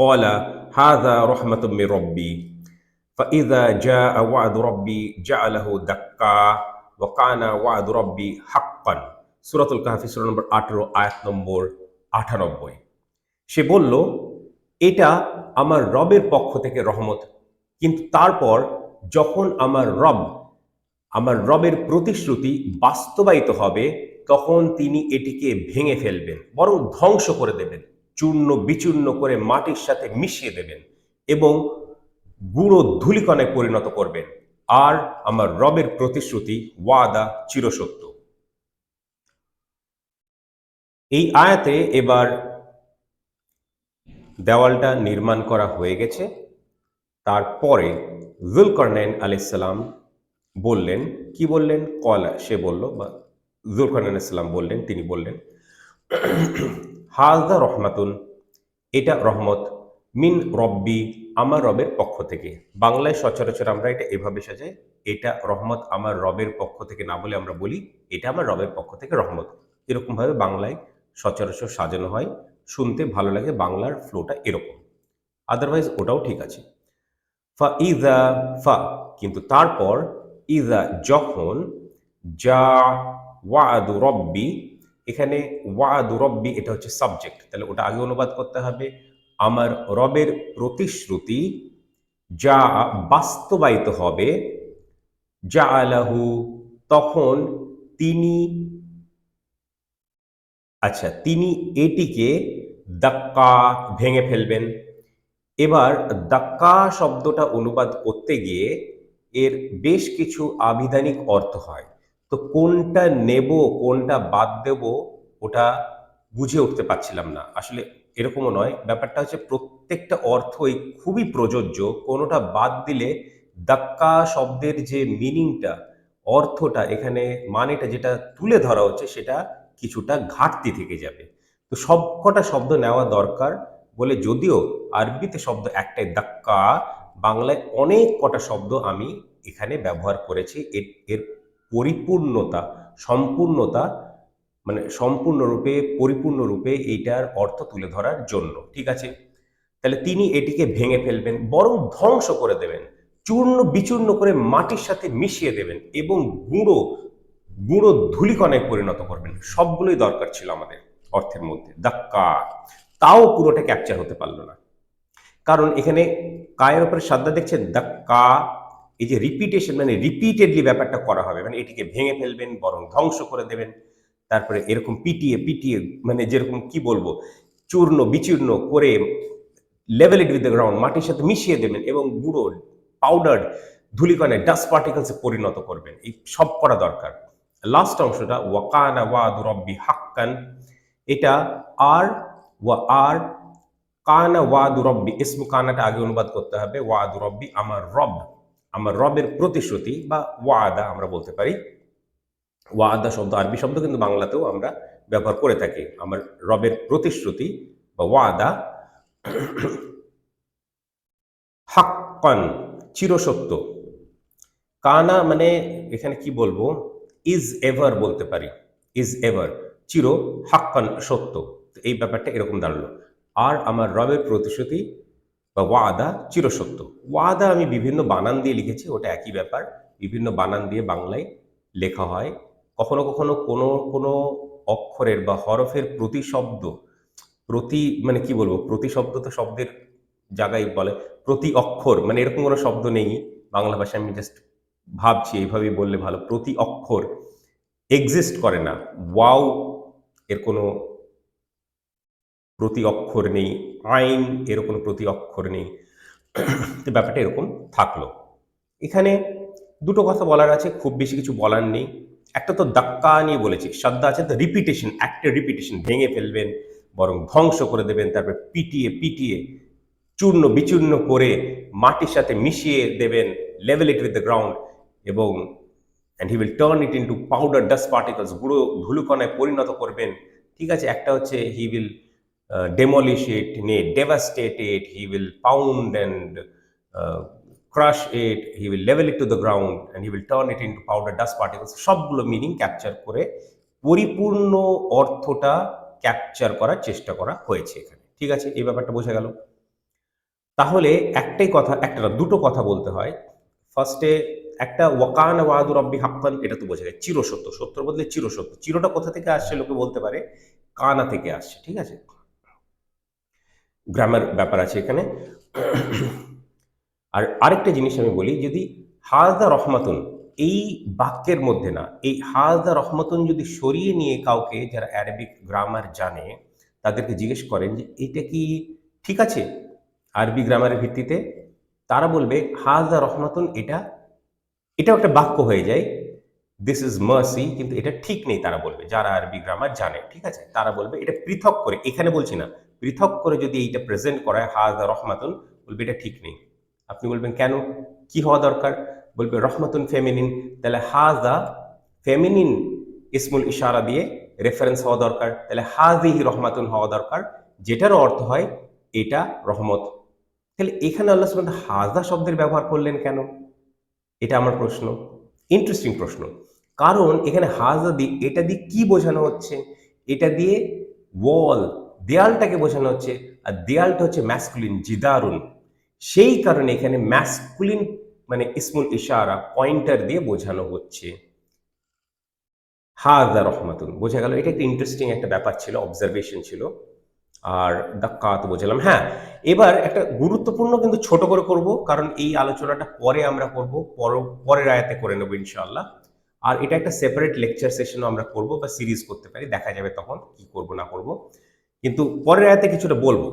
قال هذا رحمة من ربي فإذا جاء وعد ربي جعله دكا وكان وعد ربي حقا সুরাতুল কাহাফি সুরা নম্বর আঠেরো আয়াত নম্বর আটানব্বই সে বলল এটা আমার রবের পক্ষ থেকে রহমত কিন্তু তারপর যখন আমার রব আমার রবের প্রতিশ্রুতি বাস্তবায়িত হবে তখন তিনি এটিকে ভেঙে ফেলবেন বরং ধ্বংস করে দেবেন চূর্ণ বিচূর্ণ করে মাটির সাথে মিশিয়ে দেবেন এবং গুঁড়ো ধুলিকণে পরিণত করবেন। আর আমার রবের প্রতিশ্রুতি, ওয়াদা চিরসত্য। এই আয়াতে এবার দেওয়ালটা নির্মাণ করা হয়ে গেছে। তারপরে জুলকর্নাইন আলাইসাল্লাম বললেন, কি বললেন? কলা সে বলল, বা জুলকর্নাইন আলাইসাল্লাম বললেন, তিনি বললেন হাজদা রহমাতুন, এটা রহমত, মিন রব্বি, আমার রবের পক্ষ থেকে। বাংলায় সচরাচর আমরা এটা এভাবে সাজাই, এটা রহমত আমার রবের পক্ষ থেকে না বলে আমরা বলি, এটা আমার রবের পক্ষ থেকে রহমত। এরকমভাবে বাংলায় সচরাচর সাজানো হয়, শুনতে ভালো লাগে, বাংলার ফ্লোটা এরকম। আদারওয়াইজ ওটাও ঠিক আছে। ফা ইজা ফা, কিন্তু তারপর ইজা যখন, যা, ওয়াদু রব্বি এখানে ওয়াদু রব্বি, এটা হচ্ছে সাবজেক্ট তাহলে ওটা আগে অনুবাদ করতে হবে। আমার রবের প্রতিশ্রুতি যা বাস্তবায়িত হবে যা আলাহু তখন তিনি আচ্ছা তিনি এটিকে দাক্কা ভেঙে ফেলবেন। এবার দাক্কা শব্দটা অনুবাদ করতে গিয়ে এর বেশ কিছু আবিধানিক অর্থ হয়। তো কোনটা নেব, কোনটা বাদ দেব, ওটা বুঝে উঠতে পারছিলাম না। আসলে এরকমও নয়। ব্যাপারটা হচ্ছে প্রত্যেকটা অর্থই খুবই প্রযোজ্য। কোনোটা বাদ দিলে দাক্কা শব্দের যে মিনিংটা, অর্থটা, এখানে মানেটা যেটা তুলে ধরা হচ্ছে, সেটা কিছুটা ঘাটতি থেকে যাবে। তো সবকটা শব্দ নেওয়া দরকার বলে যদিও আরবিতে শব্দ একটাই দাক্কা বাংলায় অনেক কটা শব্দ আমি এখানে ব্যবহার করেছি। এর এর পরিপূর্ণতা, সম্পূর্ণতা মানে সম্পূর্ণরূপে, পরিপূর্ণরূপে এইটার অর্থ তুলে ধরার জন্য, ঠিক আছে? তাহলে তিনি এটিকে ভেঙে ফেলবেন, বরং ধ্বংস করে দেবেন, চূর্ণ বিচূর্ণ করে মাটির সাথে মিশিয়ে দেবেন এবং গুঁড়ো গুঁড়ো ধুলিকণায় পরিণত করবেন। সবগুলোই দরকার ছিল আমাদের অর্থের মধ্যে। দাক্কা তাও পুরোটা ক্যাপচার হতে পারল না। কারণ এখানে কায়ের উপরে সাদ্দা দেখছেন দাক্কা এই যে রিপিটেশন মানে রিপিটেডলি ব্যাপারটা করা হবে মানে এটিকে ভেঙে ফেলবেন, বরং ধ্বংস করে দেবেন। তারপরে এরকম পিটিয়ে পিটিয়ে মানে যেরকম কি বলব, চূর্ণ, বিচূর্ণ করে level it with the ground মাটির সাথে মিশিয়ে দেবেন এবং গুঁড়ো পাউডার ধুলিকণে ডাস্ট পার্টিকেলসে পরিণত করবেন। এই সব করা দরকার। লাস্ট অংশটা, ওয়াকানা ওয়াদ রব্বি হাক্কান এটা আর, ওয়া আর, কানা ওয়াদ রব্বি ইসমু কানাটা আগে অনুবাদ করতে হবে, ওয়াদ রব্বি আমার রব আমার রবের প্রতিশ্রুতি বা ওয়াদা আমরা বলতে পারি। ওয়াদা শব্দ আরবি শব্দ কিন্তু বাংলাতেও আমরা ব্যবহার করে থাকি। আমার রবের প্রতিশ্রুতি বা ওয়াদা হাক্কান, চিরসত্য। কানা মানে এখানে কি বলব? ইজ এভার বলতে পারি। ইজ এভার চির হাক্কান সত্য এই ব্যাপারটা এরকম দাঁড়াল। আর আমার রবের প্রতিশ্রুতি বা ওয়াদা চিরসত্য। ওয়াদা আমি বিভিন্ন বানান দিয়ে লিখেছি, ওটা একই ব্যাপার। বিভিন্ন বানান দিয়ে বাংলায় লেখা হয়। কখনো কখনো কোনো কোনো অক্ষরের বা হরফের প্রতিশব্দ, প্রতি মানে কি বলব, প্রতিশব্দ তো শব্দের জায়গায় বলে, প্রতি অক্ষর মানে এরকম কোনো শব্দ নেই। বাংলা ভাষায় আমি জাস্ট ভাবছি এইভাবেই বললে ভালো। প্রতি অক্ষর এক্সিস্ট করে না। ওয়াও এর কোনো প্রতি অক্ষর নেই। আইন এর কোনো প্রতি অক্ষর নেই। তো ব্যাপারটা এরকম থাকল। এখানে দুটো কথা বলার আছে, খুব বেশি কিছু বলার নেই। একটা তো দাক্কা নিয়ে বলেছি শ্রদ্ধা আছে তো রিপিটেশন একটা রিপিটেশন ভেঙে ফেলবেন, বরং ধ্বংস করে দেবেন, তারপর পিটিয়ে পিটিয়ে, চূর্ণ বিচূর্ণ করে মাটির সাথে মিশিয়ে দেবেন level it with the ground এবং and he will turn it into powder dust particles গুঁড়ো, ধুলুকণায় পরিণত করবেন। ঠিক আছে, একটা হচ্ছে হি উইল ডেমলিশ ইট নে devastate it he will pound and crush it he will level it to the ground and he will turn it into powder dust particles সবগুলো মিনিং ক্যাপচার করে পরিপূর্ণ অর্থটা ক্যাপচার করার চেষ্টা করা হয়েছে এখানে। ঠিক আছে? এই ব্যাপারটা বোঝা গেল। তাহলে একটাই কথা, একটা দুটো কথা বলতে হয়। ফার্স্টে একটা ওয়াকান ওয়াদু রব্বি হাক্কান, এটা তো বোঝা যায়, চিরসত্য, সত্যর বদলে চিরসত্য। চিরটা কোথা থেকে আসছে লোকে বলতে পারে? কানা থেকে আসছে, ঠিক আছে? গ্রামার ব্যাপার আছে এখানে। আর আরেকটা জিনিস আমি বলি, যদি হাজদা রহমাতুন, এই বাক্যের মধ্যে না, এই হাজদা রহমাতুন যদি সরিয়ে নিয়ে কাউকে যারা অ্যারাবিক গ্রামার জানে, তাদেরকে জিজ্ঞেস করেন যে এটা কি ঠিক আছে? আরবি গ্রামারের ভিত্তিতে তারা বলবে হাজদা রহমাতুন, এটা, এটাও একটা বাক্য হয়ে যায়। দিস ইজ মার্সি কিন্তু এটা ঠিক নেই তারা বলবে। যারা আরবি গ্রামার জানে, ঠিক আছে? তারা বলবে, এটা পৃথক করে, এখানে বলছি না। পৃথক করে যদি এইটা প্রেজেন্ট করা হয় হাজদা রহমাতুন, বলবে এটা ঠিক নেই। আপনি বলবেন, কেন? কি হওয়া দরকার? বলবে, রহমাতুন ফেমিনিন তাহলে হাজা ফেমিনিন ইসমুল ইশারা দিয়ে রেফারেন্স হওয়া দরকার। তাহলে হাজিহি রহমাতুন হওয়া দরকার যেটারও অর্থ হয়, এটা রহমত। তাহলে এখানে আল্লাহ ওয়া হাজা শব্দের ব্যবহার করলেন কেন? এটা আমার প্রশ্ন। ইন্টারেস্টিং প্রশ্ন। কারণ এখানে হাজা দিয়ে, এটা দিয়ে কি বোঝানো হচ্ছে? এটা দিয়ে ওয়াল দেয়ালটাকে বোঝানো হচ্ছে, আর দেয়ালটা হচ্ছে ম্যাসকুলিন জিদারুন। সেই কারণে এখানে ম্যাসকুলিন মানে ইসমুল ইশারা পয়েন্টার দিয়ে বোঝানো হচ্ছে। হাজা রহমাতুন, বোঝা গেল, এটা একটা ইন্টারেস্টিং একটা ব্যাপার ছিল অবজারভেশন ছিল। আর দাক্কাত বোঝালাম। হ্যাঁ এবার একটা গুরুত্বপূর্ণ কিন্তু ছোট করে করব, কারণ এই আলোচনাটা পরে আমরা করব, পর- পরের আয়াতে করে নেব ইনশাআল্লাহ। আর এটা একটা সেপারেট লেকচার সেশনও আমরা করব বা সিরিজ করতে পারি, দেখা যাবে তখন কি করব না করব। কিন্তু পরের আয়াতে কিছুটা বলব।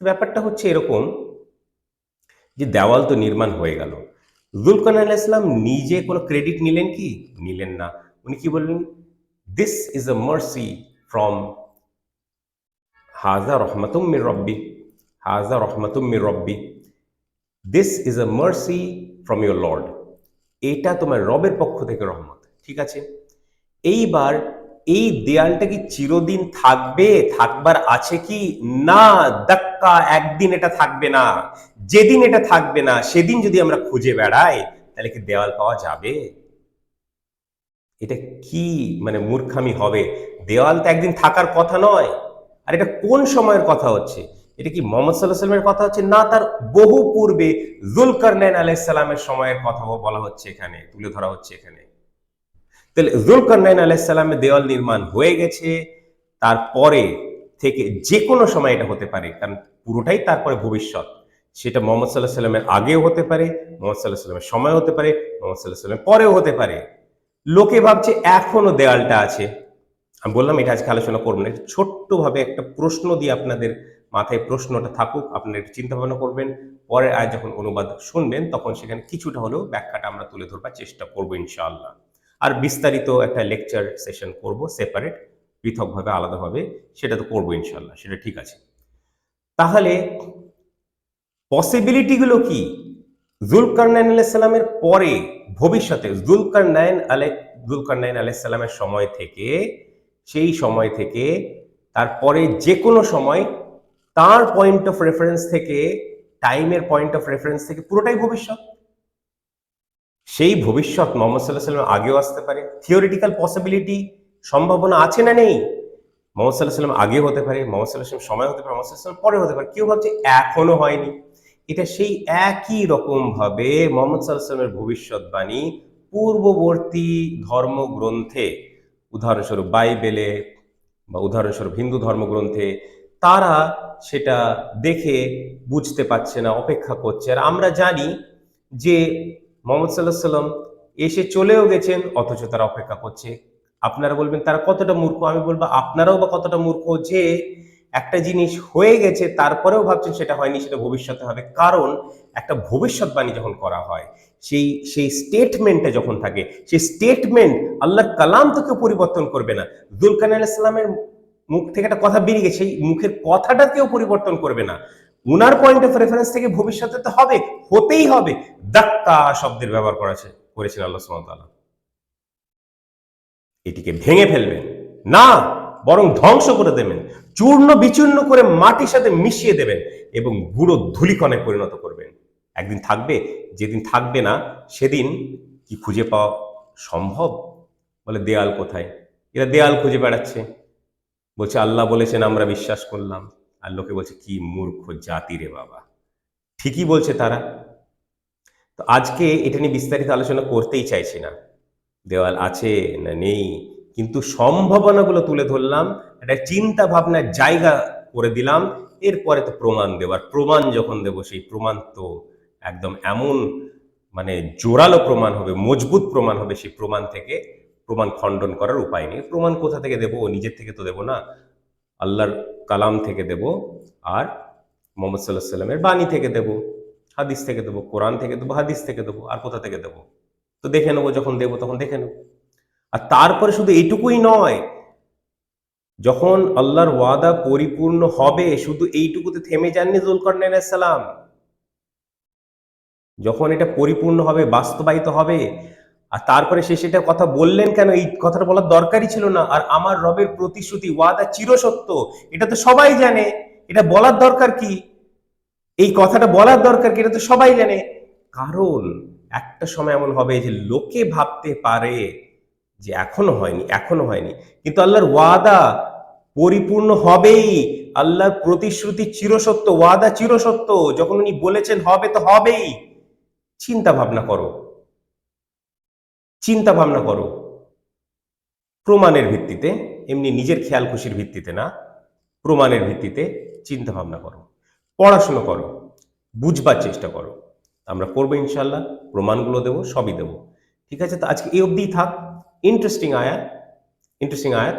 ব্যাপারটা হচ্ছে এরকম যে দেওয়াল তো নির্মাণ হয়ে গেল। জুলকান আল ইসলাম নিজে কোনো ক্রেডিট নিলেন কি? নিলেন না। উনি কি বললেন? This is a mercy from হাজা রহমাতুম মির রব্বি হাজা রহমাতুম মির রব্বি this is a mercy from your lord এটা তোমার রবের পক্ষ থেকে রহমত। ঠিক আছে? এইবার এই দেয়ালটা কি চিরদিন থাকবে? থাকবার আছে কি? না দাক্কা একদিন এটা থাকবে না। যেদিন এটা থাকবে না, সেদিন যদি আমরা খুঁজে বেড়াই, তাহলে কি দেওয়াল পাওয়া যাবে? এটা কি মানে মূর্খামি হবে? দেওয়াল তো একদিন থাকার কথা নয়। আর এটা কোন সময়ের কথা হচ্ছে? এটা কি মোহাম্মদ সাল্লাহ সাল্লামের কথা হচ্ছে? না, তার বহু পূর্বে জুলকারনাইন আলাইসাল্লামের সময়ের কথা বলা হচ্ছে এখানে, তুলে ধরা হচ্ছে এখানে। তাহলে জুলকারনাইন আলাইসাল্লামের দেওয়াল নির্মাণ হয়ে গেছে। তারপরে থেকে যে কোনো সময় এটা হতে পারে, কারণ পুরোটাই তারপরে ভবিষ্যৎ। সেটা মোহাম্মদ সাল্লাহ সাল্লামের আগেও হতে পারে, মোহাম্মদ সাল্লাহ সাল্লামের সময় হতে পারে, মোহাম্মদ সাল্লাহ সাল্লামের পরেও হতে পারে। লোকে ভাবছে এখনও দেওয়ালটা আছে। আমি বললাম, এটা আজকে আলোচনা করব না ছোট্টভাবে একটা প্রশ্ন দিয়ে আপনাদের মাথায় প্রশ্নটা থাকুক, আপনারা একটু চিন্তা ভাবনা করবেন। পরে আজ যখন অনুবাদ শুনবেন, তখন সেখানে কিছুটা হলেও ব্যাখ্যাটা আমরা তুলে ধরবার চেষ্টা করব ইনশাআল্লাহ। আর বিস্তারিত একটা লেকচার সেশন করব সেপারেট পৃথকভাবে, আলাদাভাবে, সেটা তো করব ইনশাল্লাহ, সেটা ঠিক আছে। তাহলে পসিবিলিটিগুলো কি? জুলকারনাইন আলাইসাল্লামের পরে, ভবিষ্যতে, জুলকারনাইন আলাই, জুলকারনাইন আলাইসাল্লামের সময় থেকে, সেই সময় থেকে তারপরে যে কোনো সময়, তার পয়েন্ট অফ রেফারেন্স থেকে টাইমের পয়েন্ট অফ রেফারেন্স থেকে, পুরোটাই ভবিষ্যৎ। সেই ভবিষ্যৎ মোহাম্মদ সাল্লাহ সাল্লাম আগেও আসতে পারে। থিওরিটিক্যাল পসিবিলিটি সম্ভাবনা আছে না নেই? মোহাম্মদ সাল্লাহ সাল্লাম আগে হতে পারে, মোহাম্মদ সাল্লাহ সাল্লাম সময় হতে পারে, মোহাম্মদ সাল্লাম পরে হতে পারে, কেউ ভাবছে এখনও হয়নি। এটা সেই একই রকম ভাবে মোহাম্মদ সাল্লাহ সাল্লামের ভবিষ্যৎবাণী পূর্ববর্তী ধর্মগ্রন্থে, উদাহরণস্বরূপ বাইবেলে বা উদাহরণস্বরূপ হিন্দু ধর্মগ্রন্থে, তারা সেটা দেখে বুঝতে পারছে না, অপেক্ষা করছে। আর আমরা জানি যে মোহাম্মদ সাল্লাহ সাল্লাম এসে চলেও গেছেন, অথচ তারা অপেক্ষা করছে। আপনারা বলবেন, তারা কতটা মূর্খ? আমি বলব, আপনারাও বা কতটা মূর্খ যে একটা জিনিস হয়ে গেছে, তারপরেও ভাবছেন সেটা হয়নি, সেটা ভবিষ্যতে হবে। কারণ একটা ভবিষ্যৎবাণী যখন করা হয়, সেই সেই স্টেটমেন্টে যখন থাকে, সেই স্টেটমেন্ট আল্লাহর কালাম তো কেউ পরিবর্তন করবে না। দুলকান ইসলামের মুখ থেকে একটা কথা বেরিয়ে গেছে, সেই মুখের কথাটা কেউ পরিবর্তন করবে না। উনার পয়েন্ট অফ রেফারেন্স থেকে ভবিষ্যতে তো হবে, হতেই হবে। দাক্কা শব্দের ব্যবহার করেছে করেছেন আল্লাহ সুবহানাহু এটিকে ভেঙে ফেলবেন। না, বরং ধ্বংস করে দেবেন। চূর্ণ বিচূর্ণ করে মাটির সাথে মিশিয়ে দেবেন এবং গুঁড়ো ধুলিকণে পরিণত করবেন। একদিন থাকবে, যেদিন থাকবে না, সেদিন কি খুঁজে পাওয়া সম্ভব? বলে দেয়াল কোথায়? এরা দেয়াল খুঁজে বেড়াচ্ছে। বলছে, আল্লাহ বলেছেন, আমরা বিশ্বাস করলাম। আর লোকে বলছে, কি মূর্খ জাতি রে বাবা। ঠিকই বলছে তারা। তো আজকে এটা নিয়ে বিস্তারিত আলোচনা করতেই চাইছি না। দেওয়াল আছে না নেই, কিন্তু সম্ভাবনাগুলো তুলে ধরলাম, একটা চিন্তা ভাবনার জায়গা করে দিলাম, এরপরে তো প্রমাণ দেওয়ার। প্রমাণ যখন দেব, সেই প্রমাণ তো একদম এমন মানে জোরালো প্রমাণ হবে, মজবুত প্রমাণ হবে সেই প্রমাণ থেকে। প্রমাণ খণ্ডন করার উপায় নেই। প্রমাণ কোথা থেকে দেবো? নিজের থেকে তো দেবো না। আল্লাহর কালাম থেকে দেব আর মোহাম্মদ সাল্লাহ সাল্লামের বাণী থেকে দেব, হাদিস থেকে দেবো, কোরআন থেকে দেবো, হাদিস থেকে দেবো আর কোথা থেকে দেবো? তো দেখে নেব, যখন দেবো তখন দেখে নেব। আর তারপরে শুধু এইটুকুই নয়, যখন আল্লাহর ওয়াদা পরিপূর্ণ হবে, শুধু এইটুকুতে থেমে যাননি জুলকরনাইন সালাম। যখন এটা পরিপূর্ণ হবে, বাস্তবায়িত হবে আর তারপরে সে সেটা কথা বললেন কেন? এই কথাটা বলার দরকারই ছিল না। আর আমার রবের প্রতিশ্রুতি, ওয়াদা চিরসত্য, এটা তো সবাই জানে। এটা বলার দরকার কি? এই কথাটা বলার দরকার কি? এটা তো সবাই জানে। কারণ একটা সময় এমন হবে যে লোকে ভাবতে পারে যে এখনও হয়নি এখনও হয়নি। কিন্তু আল্লাহর ওয়াদা পরিপূর্ণ হবেই। আল্লাহর প্রতিশ্রুতি চিরসত্য, ওয়াদা চিরসত্য। যখন উনি বলেছেন হবে তো হবেই। চিন্তা ভাবনা করো। চিন্তা ভাবনা করো। প্রমাণের ভিত্তিতে, এমনি নিজের খেয়াল খুশির ভিত্তিতে না, প্রমাণের ভিত্তিতে চিন্তা ভাবনা করো। পড়াশুনো করো, বুঝবার চেষ্টা করো। আমরা করব ইনশাল্লাহ, প্রমাণগুলো দেবো, সবই দেবো। ঠিক আছে? তো আজকে এই অবধিই থাক। ইন্টারেস্টিং আয়াত ইন্টারেস্টিং আয়াত।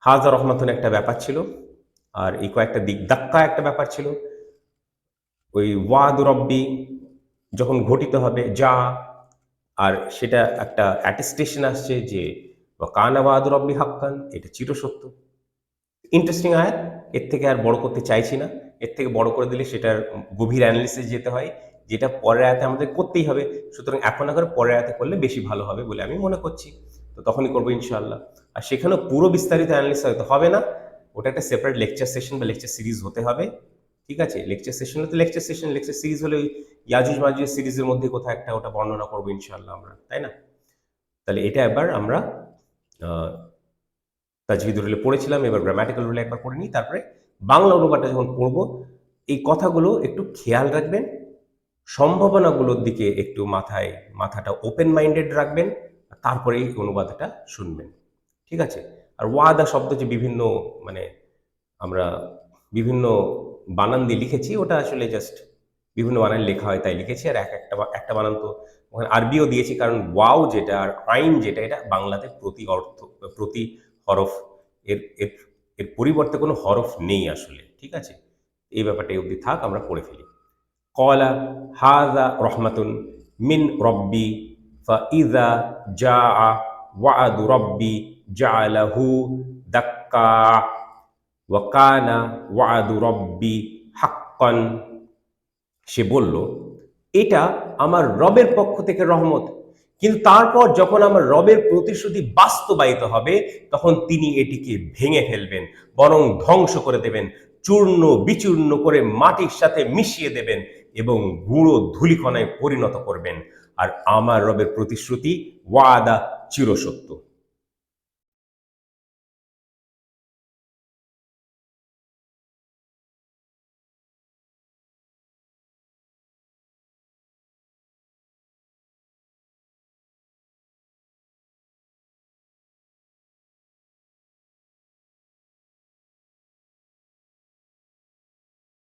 হাজা রহমাতন একটা ব্যাপার ছিল, আর এই কয়েকটা দিক, ধাক্কা একটা ব্যাপার ছিল। ওই ওয়াদ রব্বি যখন ঘটিত হবে, যা আর সেটা একটা অ্যাটেস্টেশন আসছে যে কানা ওয়াদ রব্বি হাক্কান এটা চিরসত্য। ইন্টারেস্টিং আয়াত, এর থেকে আর বড় করতে চাইছি না। এর থেকে বড় করে দিলে সেটার গভীর অ্যানালিসিস যেতে হয়। যেটা পরের আয়াতে আমাদের করতেই হবে। সুতরাং এখন আগে পরের আয়াতে করলে বেশি ভালো হবে বলে আমি মনে করছি। তো তখনই করব ইনশাআল্লাহ। আর সেখানেও পুরো বিস্তারিত অ্যানালিসিস হয়তো হবে না। ওটা একটা সেপারেট লেকচার সেশন বা লেকচার সিরিজ হতে হবে। ঠিক আছে? লেকচার সেশন হলে তো লেকচার সেশন লেকচার সিরিজ হলে ওই ইয়াজুজ মাজুজ সিরিজের মধ্যে কোথাও একটা ওটা বর্ণনা করব ইনশাল্লাহ আমরা, তাই না? তাহলে এটা এবার আমরা তাজভিদ রুলে পড়েছিলাম, এবার গ্রামাটিক্যাল রুলে একবার পড়ে নিই, তারপরে বাংলা অনুবাদটা যখন পড়ব, এই কথাগুলো একটু খেয়াল রাখবেন, সম্ভাবনাগুলোর দিকে একটু মাথায়, মাথাটা ওপেন মাইন্ডেড রাখবেন তারপরে এই অনুবাদটা শুনবেন, ঠিক আছে? আর ওয়াদা শব্দ যে বিভিন্ন মানে আমরা বিভিন্ন বানান দিয়ে লিখেছি, ওটা আসলে জাস্ট বিভিন্ন বানান লেখা হয়, তাই লিখেছি আর এক একটা একটা বানান তো ওখানে আরবিও দিয়েছি কারণ ওয়াও যেটা আর আইন যেটা, এটা বাংলাতে প্রতি অর্থ, প্রতি হরফ এর এর এর পরিবর্তে কোনো হরফ নেই আসলে, ঠিক আছে? এই ব্যাপারটা অবধি থাক, আমরা পড়ে ফেলি। কলা, হাজা রহমাতুন মিন রব্বি ফা ইজা জা ওয়াদু রব্বি জা লাহু দাক্কা ওয়াকানা ওয়াদু রব্বি হাক্কান। সে বলল, এটা আমার রবের পক্ষ থেকে রহমত। কিন্তু তারপর যখন আমার রবের প্রতিশ্রুতি বাস্তবায়িত হবে, তখন তিনি এটিকে ভেঙে ফেলবেন, বরং ধ্বংস করে দেবেন, চূর্ণ বিচূর্ণ করে মাটির সাথে মিশিয়ে দেবেন এবং গুঁড়ো ধুলিকণায় পরিণত করবেন। আর আমার রবের প্রতিশ্রুতি ওয়াদা চিরসত্য।